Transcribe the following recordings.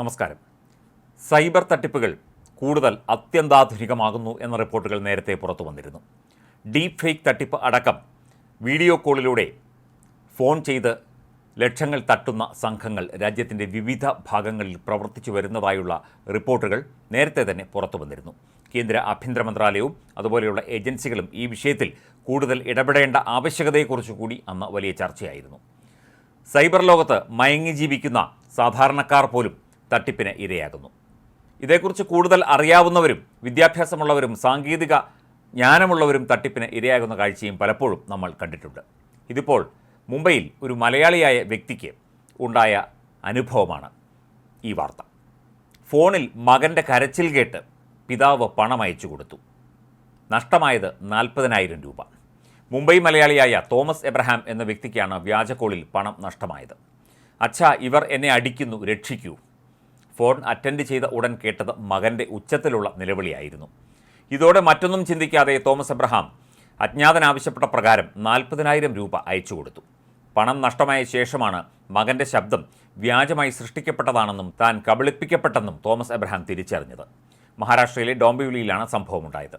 നമസ്കാരം. സൈബർ തട്ടിപ്പുകൾ കൂടുതൽ അത്യന്താധുനികമാകുന്നു എന്ന റിപ്പോർട്ടുകൾ നേരത്തെ പുറത്തു വന്നിരുന്നു. ഡീപ് ഫേക്ക് തട്ടിപ്പ് അടക്കം വീഡിയോ കോളിലൂടെ ഫോൺ ചെയ്ത് ലക്ഷങ്ങൾ തട്ടുന്ന സംഘങ്ങൾ രാജ്യത്തിന്റെ വിവിധ ഭാഗങ്ങളിൽ പ്രവർത്തിച്ചു വരുന്നതായുള്ള റിപ്പോർട്ടുകൾ നേരത്തെ തന്നെ പുറത്തു വന്നിരുന്നു. കേന്ദ്ര ആഭ്യന്തര മന്ത്രാലയവും അതുപോലെയുള്ള ഏജൻസികളും ഈ വിഷയത്തിൽ കൂടുതൽ ഇടപെടേണ്ട ആവശ്യകതയെക്കുറിച്ച് കൂടി അന്ന് വലിയ ചർച്ചയായിരുന്നു. സൈബർ ലോകത്ത് മയങ്ങി ജീവിക്കുന്ന സാധാരണക്കാർ പോലും തട്ടിപ്പിന് ഇരയാകുന്നു. ഇതേക്കുറിച്ച് കൂടുതൽ അറിയാവുന്നവരും വിദ്യാഭ്യാസമുള്ളവരും സാങ്കേതിക ജ്ഞാനമുള്ളവരും തട്ടിപ്പിന് ഇരയാകുന്ന കാഴ്ചയും പലപ്പോഴും നമ്മൾ കണ്ടിട്ടുണ്ട്. ഇതിപ്പോൾ മുംബൈയിൽ ഒരു മലയാളിയായ വ്യക്തിക്ക് ഉണ്ടായ അനുഭവമാണ് ഈ വാർത്ത. ഫോണിൽ മകന്റെ കരച്ചിൽ കേട്ട് പിതാവ് പണം അയച്ചു കൊടുത്തു. നഷ്ടമായത് നാൽപ്പതിനായിരം രൂപ. മുംബൈ മലയാളിയായ തോമസ് എബ്രഹാം എന്ന വ്യക്തിക്കാണ് വ്യാജക്കോളിൽ പണം നഷ്ടമായത്. അച്ഛ ഇവർ എന്നെ അടിക്കുന്നു രക്ഷിക്കൂ. ഫോൺ അറ്റൻഡ് ചെയ്ത ഉടൻ കേട്ടത് മകന്റെ ഉച്ചത്തിലുള്ള നിലവിളിയായിരുന്നു. ഇതോടെ മറ്റൊന്നും ചിന്തിക്കാതെ തോമസ് എബ്രഹാം അജ്ഞാതൻ ആവശ്യപ്പെട്ട പ്രകാരം നാൽപ്പതിനായിരം രൂപ അയച്ചു കൊടുത്തു. പണം നഷ്ടമായ ശേഷമാണ് മകന്റെ ശബ്ദം വ്യാജമായി സൃഷ്ടിക്കപ്പെട്ടതാണെന്നും താൻ കബളിപ്പിക്കപ്പെട്ടെന്നും തോമസ് എബ്രഹാം തിരിച്ചറിഞ്ഞത്. മഹാരാഷ്ട്രയിലെ ഡോംബിവിലിയിലാണ് സംഭവമുണ്ടായത്.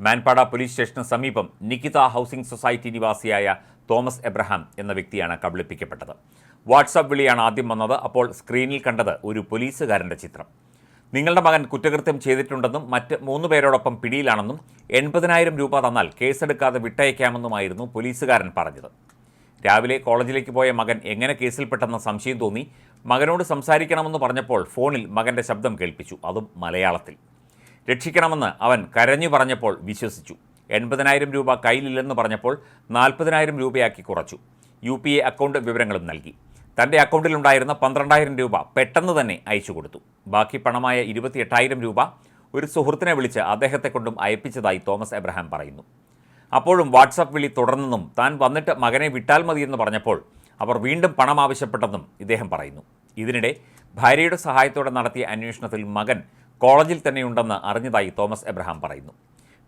മാൻപാട പോലീസ് സ്റ്റേഷന് സമീപം നിക്കിത ഹൗസിംഗ് സൊസൈറ്റി നിവാസിയായ തോമസ് എബ്രഹാം എന്ന വ്യക്തിയാണ് കബളിപ്പിക്കപ്പെട്ടത്. വാട്സാപ്പ് വിളിയാണ് ആദ്യം വന്നത്. അപ്പോൾ സ്ക്രീനിൽ കണ്ടത് ഒരു പോലീസുകാരന്റെ ചിത്രം. നിങ്ങളുടെ മകൻ കുറ്റകൃത്യം ചെയ്തിട്ടുണ്ടെന്നും മറ്റ് മൂന്ന് പേരോടൊപ്പം പിടിയിലാണെന്നും എൺപതിനായിരം രൂപ തന്നാൽ കേസെടുക്കാതെ വിട്ടയക്കാമെന്നുമായിരുന്നു പോലീസുകാരൻ പറഞ്ഞത്. രാവിലെ കോളേജിലേക്ക് പോയ മകൻ എങ്ങനെ കേസിൽപ്പെട്ടെന്ന സംശയം തോന്നി. മകനോട് സംസാരിക്കണമെന്ന് പറഞ്ഞപ്പോൾ ഫോണിൽ മകന്റെ ശബ്ദം കേൾപ്പിച്ചു. അതും മലയാളത്തിൽ. രക്ഷിക്കണമെന്ന് അവൻ കരഞ്ഞു പറഞ്ഞപ്പോൾ വിശ്വസിച്ചു. എൺപതിനായിരം രൂപ കയ്യിലില്ലെന്ന് പറഞ്ഞപ്പോൾ നാൽപ്പതിനായിരം രൂപയാക്കി കുറച്ചു. യു പി എ അക്കൗണ്ട് വിവരങ്ങളും നൽകി. തന്റെ അക്കൗണ്ടിലുണ്ടായിരുന്ന പന്ത്രണ്ടായിരം രൂപ പെട്ടെന്ന് തന്നെ അയച്ചു കൊടുത്തു. ബാക്കി പണമായ ഇരുപത്തിയെട്ടായിരം രൂപ ഒരു സുഹൃത്തിനെ വിളിച്ച് അദ്ദേഹത്തെ കൊണ്ടും അയപ്പിച്ചതായി തോമസ് എബ്രഹാം പറയുന്നു. അപ്പോഴും വാട്സാപ്പ് വിളി തുടർന്നെന്നും താൻ വന്നിട്ട് മകനെ വിട്ടാൽ മതിയെന്ന് പറഞ്ഞപ്പോൾ അവർ വീണ്ടും പണം ആവശ്യപ്പെട്ടെന്നും ഇദ്ദേഹം പറയുന്നു. ഇതിനിടെ ഭാര്യയുടെ സഹായത്തോടെ നടത്തിയ അന്വേഷണത്തിൽ മകൻ കോളേജിൽ തന്നെയുണ്ടെന്ന് അറിഞ്ഞതായി തോമസ് എബ്രഹാം പറയുന്നു.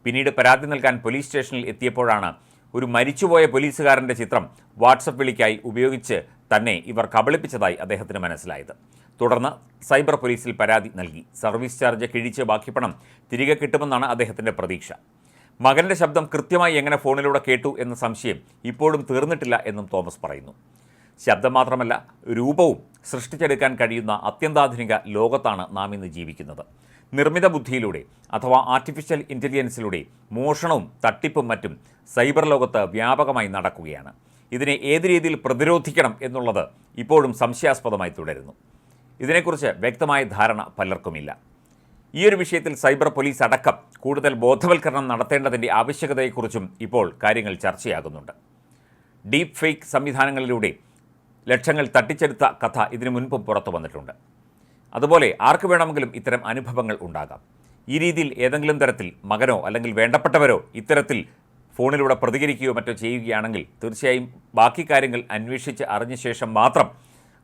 പിന്നീട് പരാതി നൽകാൻ പോലീസ് സ്റ്റേഷനിൽ എത്തിയപ്പോഴാണ് ഒരു മരിച്ചുപോയ പോലീസുകാരന്റെ ചിത്രം വാട്സപ്പ് വിളിക്കായി ഉപയോഗിച്ച് തന്നെ ഇവർ കബളിപ്പിച്ചതായി അദ്ദേഹത്തിന് മനസ്സിലായത്. തുടർന്ന് സൈബർ പോലീസിൽ പരാതി നൽകി. സർവീസ് ചാർജ് കിഴിച്ച് ബാക്കി പണം തിരികെ കിട്ടുമെന്നാണ് അദ്ദേഹത്തിന്റെ പ്രതീക്ഷ. മകന്റെ ശബ്ദം കൃത്യമായി എങ്ങനെ ഫോണിലൂടെ കേട്ടു എന്ന സംശയം ഇപ്പോഴും തീർന്നിട്ടില്ല എന്നും തോമസ് പറയുന്നു. ശബ്ദം മാത്രമല്ല രൂപവും സൃഷ്ടിച്ചെടുക്കാൻ കഴിയുന്ന അത്യന്താധുനിക ലോകത്താണ് നാം ഇന്ന് ജീവിക്കുന്നത്. നിർമ്മിത ബുദ്ധിയിലൂടെ അഥവാ ആർട്ടിഫിഷ്യൽ ഇന്റലിജൻസിലൂടെ മോഷണവും തട്ടിപ്പും മറ്റും സൈബർ ലോകത്ത് വ്യാപകമായി നടക്കുകയാണ്. ഇതിനെ ഏത് രീതിയിൽ പ്രതിരോധിക്കണം എന്നുള്ളത് ഇപ്പോഴും സംശയാസ്പദമായി തുടരുന്നു. ഇതിനെക്കുറിച്ച് വ്യക്തമായ ധാരണ പലർക്കുമില്ല. ഈ ഒരു വിഷയത്തിൽ സൈബർ പോലീസ് അടക്കം കൂടുതൽ ബോധവൽക്കരണം നടത്തേണ്ടതിന്റെ ആവശ്യകതയെക്കുറിച്ചും ഇപ്പോൾ കാര്യങ്ങൾ ചർച്ചയാകുന്നുണ്ട്. ഡീപ് ഫേക്ക് സംവിധാനങ്ങളിലൂടെ ലക്ഷങ്ങൾ തട്ടിച്ചെടുത്ത കഥ ഇതിനു മുൻപും പുറത്തു വന്നിട്ടുണ്ട്. അതുപോലെ ആർക്ക് വേണമെങ്കിലും ഇത്തരം അനുഭവങ്ങൾ ഉണ്ടാകാം. ഈ രീതിയിൽ ഏതെങ്കിലും തരത്തിൽ മകനോ അല്ലെങ്കിൽ വേണ്ടപ്പെട്ടവരോ ഇത്തരത്തിൽ ഫോണിലൂടെ പ്രതികരിക്കുകയോ മറ്റോ ചെയ്യുകയാണെങ്കിൽ തീർച്ചയായും ബാക്കി കാര്യങ്ങൾ അന്വേഷിച്ച് അറിഞ്ഞ ശേഷം മാത്രം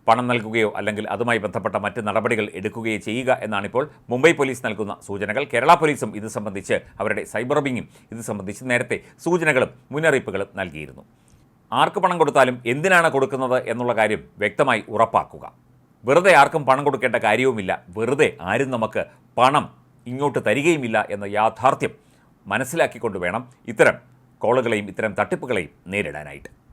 പണം നൽകുകയോ അല്ലെങ്കിൽ അതുമായി ബന്ധപ്പെട്ട മറ്റ് നടപടികൾ എടുക്കുകയോ ചെയ്യുക എന്നാണിപ്പോൾ മുംബൈ പോലീസ് നൽകുന്ന സൂചനകൾ. കേരള പോലീസും ഇത് സംബന്ധിച്ച് അവരുടെ സൈബർ വിങ്ങും ഇത് സംബന്ധിച്ച് നേരത്തെ സൂചനകളും മുന്നറിയിപ്പുകളും നൽകിയിരുന്നു. ആർക്ക് പണം കൊടുത്താലും എന്തിനാണ് കൊടുക്കുന്നത് എന്നുള്ള കാര്യം വ്യക്തമായി ഉറപ്പാക്കുക. വെറുതെ ആർക്കും പണം കൊടുക്കേണ്ട കാര്യവുമില്ല. വെറുതെ ആരും നമുക്ക് പണം ഇങ്ങോട്ട് തരികയുമില്ല എന്ന യാഥാർത്ഥ്യം മനസ്സിലാക്കിക്കൊണ്ട് വേണം ഇത്തരം കോളുകളെയും ഇത്തരം തട്ടിപ്പുകളെയും നേരിടാനായിട്ട്.